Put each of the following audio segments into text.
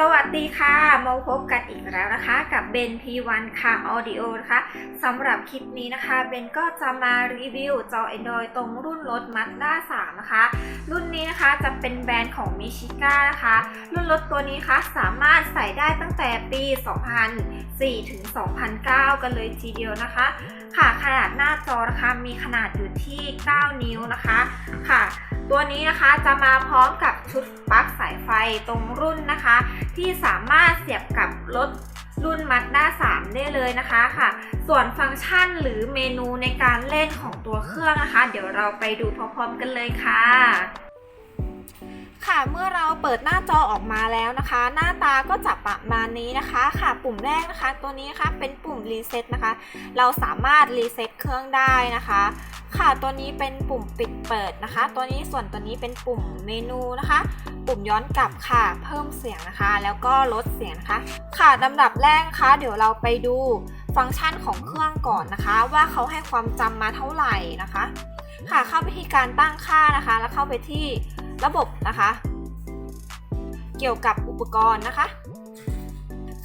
สวัสดีค่ะ มาพบกันอีกแล้วนะคะ กับเบน P1 ค่ะ Audio นะคะสำหรับคลิปนี้นะคะเบนก็จะมารีวิวจอ Android ตรงรุ่นรถ Mazda 3 นะคะ รุ่นนี้นะคะจะเป็นแบรนด์ของ Michiga นะคะ รุ่นรถตัวนี้คะสามารถใส่ได้ตั้งแต่ปี 2004 ถึง 2009 กันเลยทีเดียวนะคะ ค่ะขนาดหน้าจอนะคะมีขนาดอยู่ที่ 9 นิ้วนะคะค่ะตัวนี้นะคะจะมาพร้อมกับชุดปลั๊กสายไฟตรงรุ่นนะคะ ที่สามารถเสียบกับรถรุ่นมัดด้า3ได้เลยนะคะค่ะ ส่วนฟังก์ชันหรือเมนูในการเล่นของตัวเครื่องนะคะ เดี๋ยวเราไปดูพร้อมๆกันเลยค่ะ เมื่อเราเปิดหน้าจอออกมาแล้วนะคะ หน้าตาก็จะประมาณนี้นะคะค่ะ ปุ่มแรกนะคะตัวนี้นะคะเป็นปุ่มรีเซ็ตนะคะ เราสามารถรีเซ็ตเครื่องได้นะคะ ค่ะตัวนี้เป็นปุ่มปิดเปิดนะคะ ตัวนี้ส่วนตัวนี้เป็นปุ่มเมนูนะคะ ปุ่มย้อนกลับค่ะ เพิ่มเสียงนะคะ แล้วก็ลดเสียงนะคะ ค่ะลำดับแรกนะคะ เดี๋ยวเราไปดูฟังก์ชันของเครื่องก่อนนะคะ ว่าเขาให้ความจำมาเท่าไหร่นะคะ ค่ะเข้าไปที่การตั้งค่านะคะ แล้วเข้าไปที่ระบบนะคะ กี่ยวกับอุปกรณ์นะคะ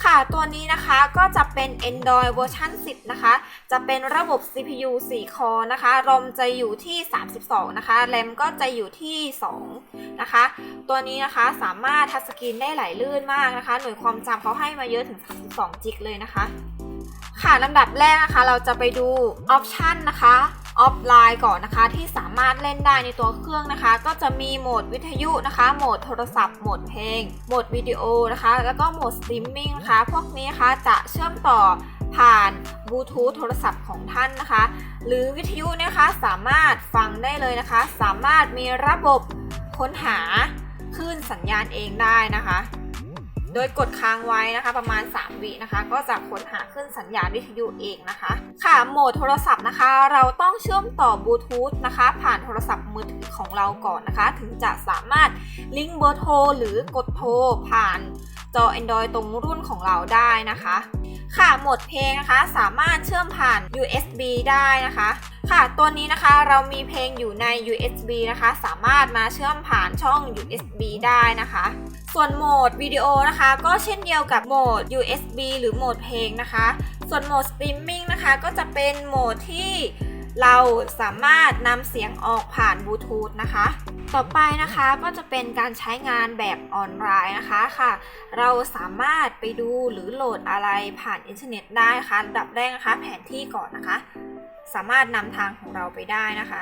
ค่ะตัวนี้นะคะก็จะเป็น Android เวอร์ชัน10 นะคะ จะเป็นระบบ CPU 4 คอนะคะ ROM จะอยู่ที่ 32 นะคะ RAM ก็จะอยู่ที่ 2 นะคะ ตัวนี้นะคะสามารถทัชสกรีนได้ไหลลื่นมากนะคะ หน่วยความจำเขาให้มาเยอะถึง 32 จิกเลยนะคะ ค่ะลำดับแรกนะคะ เราจะไปดูออปชันนะคะ ออฟไลน์ก่อนนะคะ ที่สามารถเล่นได้ในตัวเครื่องนะคะ ก็จะมีโหมดวิทยุนะคะ โหมดโทรศัพท์โหมดเพลงโหมดวิดีโอนะคะ แล้วก็โหมดสตรีมมิ่งนะคะ พวกนี้นะคะจะเชื่อมต่อผ่านบลูทูธโทรศัพท์ของท่านนะคะ หรือวิทยุนะคะสามารถฟังได้เลยนะคะ สามารถมีระบบค้นหาคลื่นสัญญาณเองได้นะคะ โดยกดค้างไว้นะคะ ประมาณ 3 วินะคะ ก็จะค้นหาขึ้นสัญญาณวิทยุเองนะคะ ค่ะโหมดโทรศัพท์นะคะ เราต้องเชื่อมต่อบลูทูธนะคะ ผ่านโทรศัพท์มือถือของเราก่อนนะคะ ถึงจะสามารถลิงก์เบอร์โทรหรือกดโทรผ่านจอ Android ตรงรุ่นของเราได้นะคะ ค่ะโหมดเพลงนะคะ สามารถเชื่อมผ่าน USB ได้นะคะ ค่ะตัวนี้นะคะเรามีเพลงอยู่ใน USB นะคะ สามารถมาเชื่อมผ่านช่อง USB ได้นะคะ ส่วนโหมดวิดีโอนะคะ ก็เช่นเดียวกับโหมด USB หรือโหมดเพลงนะคะ ส่วนโหมดสตรีมมิ่งนะคะ ก็จะเป็นโหมดที่ เราสามารถนำเสียงออกผ่านบลูทูธนะคะ ต่อไปนะคะก็จะเป็นการใช้งานแบบออนไลน์นะคะค่ะ เราสามารถไปดูหรือโหลดอะไรผ่านอินเทอร์เน็ตได้นะคะอันดับแรกนะคะ แผนที่ก่อนนะคะ สามารถนำทางของเราไปได้นะคะ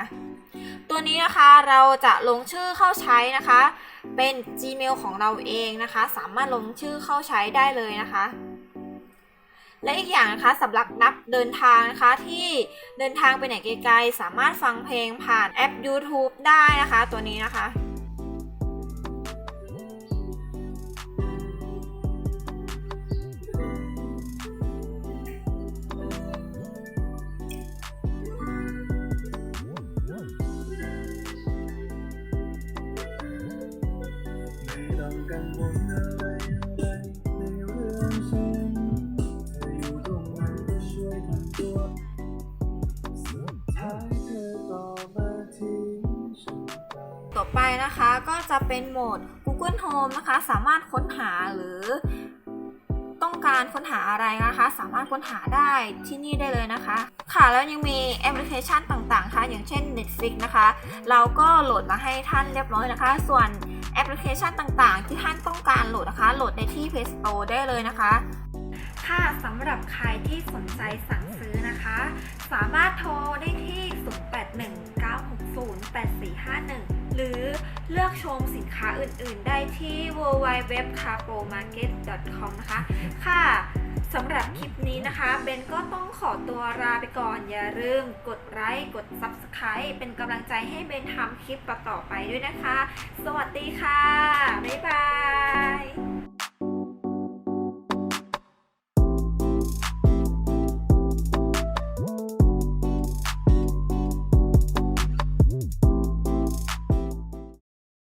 ตัวนี้นะคะเราจะลงชื่อเข้าใช้นะคะ เป็น Gmail ของเราเองนะคะ สามารถลงชื่อเข้าใช้ได้เลยนะคะ และอีกอย่างนะคะสำหรับนักเดินทางนะคะที่เดินทางไปไหนไกลๆ สามารถฟังเพลงผ่านแอป YouTube ได้นะคะตัวนี้นะคะกังวลอะไรอะไรในเรื่อง ต่อไปนะคะก็จะเป็นโหมด Google Home นะคะ สามารถค้นหาหรือต้องการค้นหาอะไรนะคะ สามารถค้นหาได้ที่นี่ได้เลยนะคะ ค่ะแล้วยังมีแอปพลิเคชันต่างๆค่ะอย่างเช่น Netflix นะคะ เราก็โหลดมาให้ท่านเรียบร้อยนะคะ ส่วนแอปพลิเคชันต่างๆ ที่ท่านต้องการโหลดนะคะ โหลดได้ที่ Play Store ได้เลยนะคะค่ะสำหรับใครที่สนใจสั่งซื้อนะคะ สามารถโทรได้ที่ 0819608451 เลือกชมสินค้าอื่นๆ ได้ที่ www.carpromarket.com นะคะ ค่ะสำหรับคลิปนี้นะคะเบนก็ต้องขอตัวลาไปก่อน อย่าลืมกดไลค์กด Subscribe เป็นกำลังใจให้เบนทำคลิปต่อๆไปด้วยนะคะ สวัสดีค่ะ บ๊ายบาย